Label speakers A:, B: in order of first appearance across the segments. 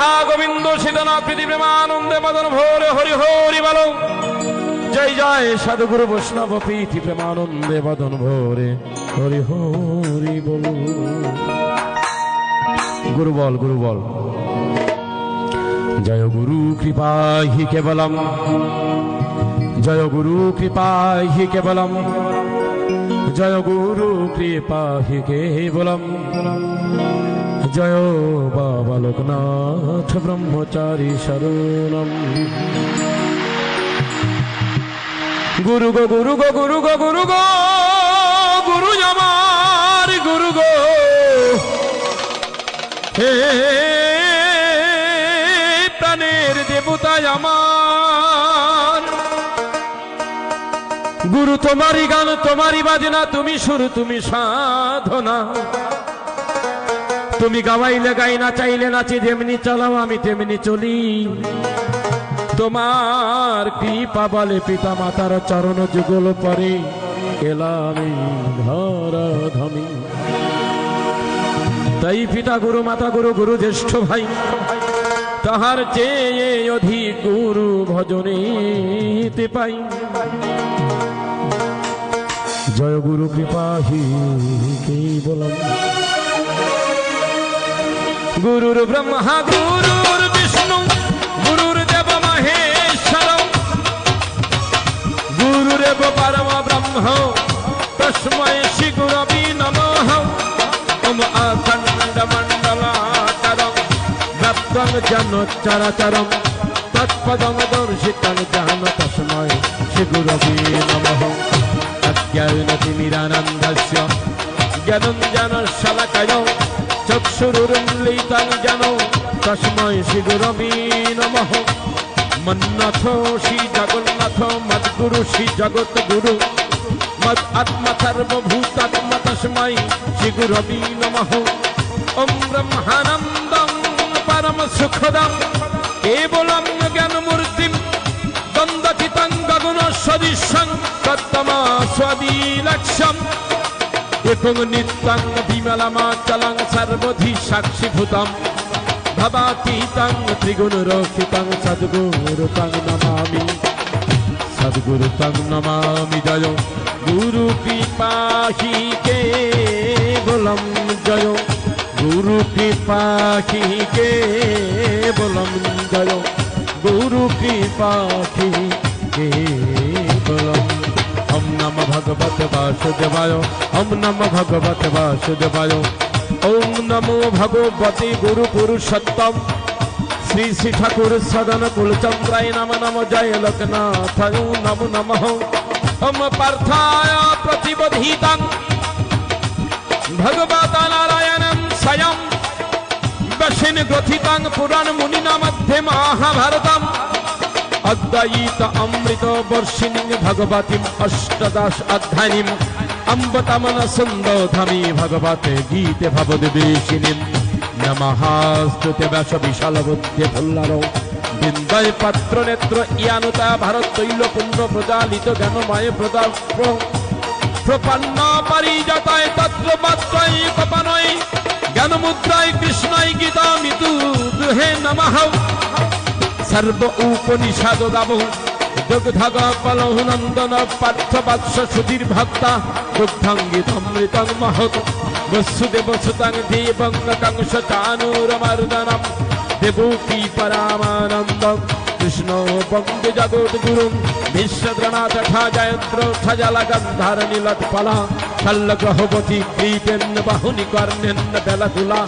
A: রাধা গোবিন্দ সীতনা প্রীতি প্রেমানন্দে মদন ভোরে হরি হরি বলো। জয় জয় সাধুগুরু বৈষ্ণব প্রীতি প্রেমানন্দে মদন ভোরে হরি হরি বল। গুরু বল গুরু বল। জয় গুরু কৃপা হি কেবলম। জয় গুরু কৃপা হি কেবলম। জয় গুরু কৃপা হি কেবলম। জয় বাবা লোকনাথ ব্রহ্মচারী শরণম। গুরু গো গুরু গো গুরু গো গুরু গো, গুরু আমার গুরু গো। হে প্রাণের দেবতায় আমার। গুরু, তোমারই গান, তোমারই বাজনা, তুমি সুর, তুমি সাধনা। তুমি গাওয়াইলে গাই না, চাইলে নাচি, যেমনি চালাও, আমি তেমনি চলি। তোমার কৃপা বলে পিতা মাতার চরণ যুগল পরে এলাম ধরা ধমি তাই পিতা গুরু, মাতা গুরু গুরু জ্যেষ্ঠ ভাই, তাহার চেয়ে অধিক গুরু ভজনেতে পাই। জয় গুরু কৃপা হি বলম। গুরুর ব্রহ্মা, গুরুর বিষ্ণু, গুরুর দেব মহেশ্বর গুরুরেব পরম ব্রহ্ম, তস্মৈ শ্রী গুরবি নমঃ। ওম অখণ্ড মণ্ডলাকারম ব্যাপ্তং জন চরাচরম তৎপদং দর্শিতং জান তস্মৈ শ্রী চক্ষুরুন্লিতং জন তস্মৈ শ্রী গুরবি নমঃ। মন্নাথ শ্রী জগন্নাথ, মদ্গুরু শ্রী জগৎ গুরু মদ আত্মা সর্বভূতাত্মা তস্মৈ শ্রী গুরবি নমঃ। ওম ব্রহ্মানন্দং পরম সুখদম, কেবলম জ্ঞানমূর্তিম দ্বন্দ্বচিতং গগন সদৃশং তত্তমা স্ববিলক্ষম একং নিত্যং বিমলমাচলং সর্বধি সাক্ষীভূতম। ভবাতীতং ত্রিগুণরক্ষিতং সদ্গুরুতং নমামি। সদ্গুরুতং নমামি জয়। গুরু কৃপাহি কে বলম জয়। গুরু কৃপাহি কে বলম জয়। গুরু নম ভগবত বাসুদেবায়, ওম নম ভগবত বাসুদেবায়। ওম নমো ভগবতে গুরু পুরুষোত্তম। শ্রী শ্রী ঠাকুর সদন কুলচন্দ্রায় নম নম জয় লোকনাথ নম নম। ওম পার্থায় প্রতিবোধিতং। ভগবত নারায়ণম স্বয়ং। বসিন গ্রথিতং পুরাণ মুনিনা মধ্যে মহাভারতম। অমৃত বর্ষিণী ভগবতীম অষ্টদশ অধ্যায়ীম অম্বতমন সুন্দধামী ভগবতে গীতে ভবদ্বেষিণীম নমস্তুতে ব্যাস বিশাল বুদ্ধে ফুল্লার বিন্দয় পাত্র নেত্র ইয়ানুতা ভারত তৈল পুণ্য প্রজালিত জ্ঞানময় প্রদা প্রপন্ন পারিজাতায় তত্র মাত্রায় কপানয় জ্ঞানমুদ্রায় কৃষ্ণায় গীতা মিতু দুহে নমঃ সর্ব উপনিষদ দাব। দুগ্ধগ কলহু নন্দন পার্থ বৎস সুধীর ভক্তা। দুগ্ধাঙ্গিতমৃতং মহৎ। বসুদেব সুতং দেবং কংস চানুরমর্দনম দেবকী পরামানন্দ। কৃষ্ণ বন্দে জগৎ গুরু বিশ্বদ্রনাথ ঠা জয়দ্র ঠজল গন্ধার নীলৎপলা শল্যগ্রহবতী ক্রীতেন্ন বাহুনি কর্ণেন্ন বেলতুলা।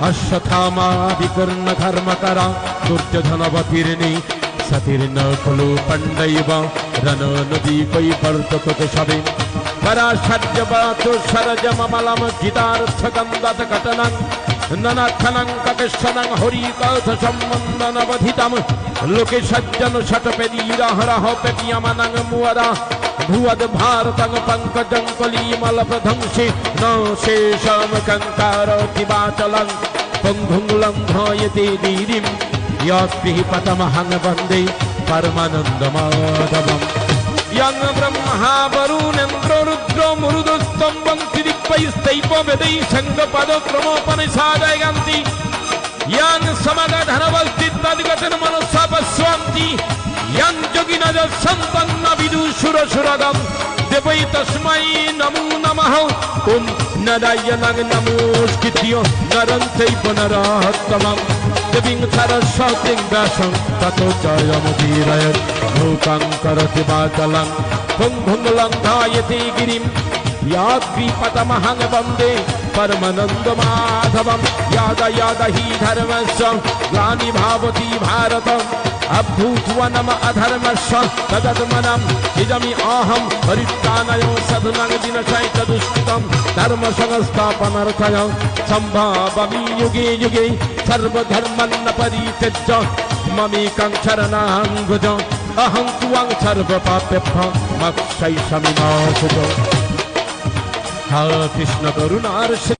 A: অশ্বথামাদিকর্ণ ধর্মকরা দুর্যোধনবতীর্ণি সতীর্ণ খলু পণ্ডৈব রণ নদী কই বর্তকত সবে পরাশর্যবাত সরজমমলম গীতার্থ গন্ধাত ঘটনং ননাথনং ককেশ্বরং হরিকথ সম্বন্ধনবধিতম লোকে भुवद्भारतं पङ्कजङ्कलीमलपधंसि न शेषं कङ्कारोऽतिवाचलं पुङ्गुङ्गुलं धायते दीदिं यास्तिः पतमहं वन्दे परमानन्दमाधवम् यं ब्रह्मा वरुणेन्द्ररुद्रमुरुदस्तम्भं त्रिपैस्तैपवेदै सङ्गपदक्रमोपनिषादयन्ति ইয়াং সমাগা ধারাবস্তি यं মনসা বিদুষুর সুরগম দেবৈ তস্मै নমো নমঃ ওম নারায়ণং নমস্কৃত্য নরং চৈব নরোত্তমম দেবীং সরস্বতীং ব্যাসং ততো জয়মুদীরয়ৎ ভূতাং করতি বাচলং ভুং ভুং याद्रीपतमहं वन्दे परमनन्दमाधवं याद याद हि धर्मस्य ग्लानि भावती भारतम् अभूत्वनम अधर्मस्व तदत्मनम् इदमि अहम् परित्राणयो सधुनं दिनचैतदुष्कृतं धर्मसंस्थापनर्थय सम्भावमि युगे युगे सर्वधर्मन्न परित्यज्य ममेकं शरणां भुज अहं त्वं सर्वपाप्यभ्य मक्षैषमि मा হা কৃষ্ণ করুণার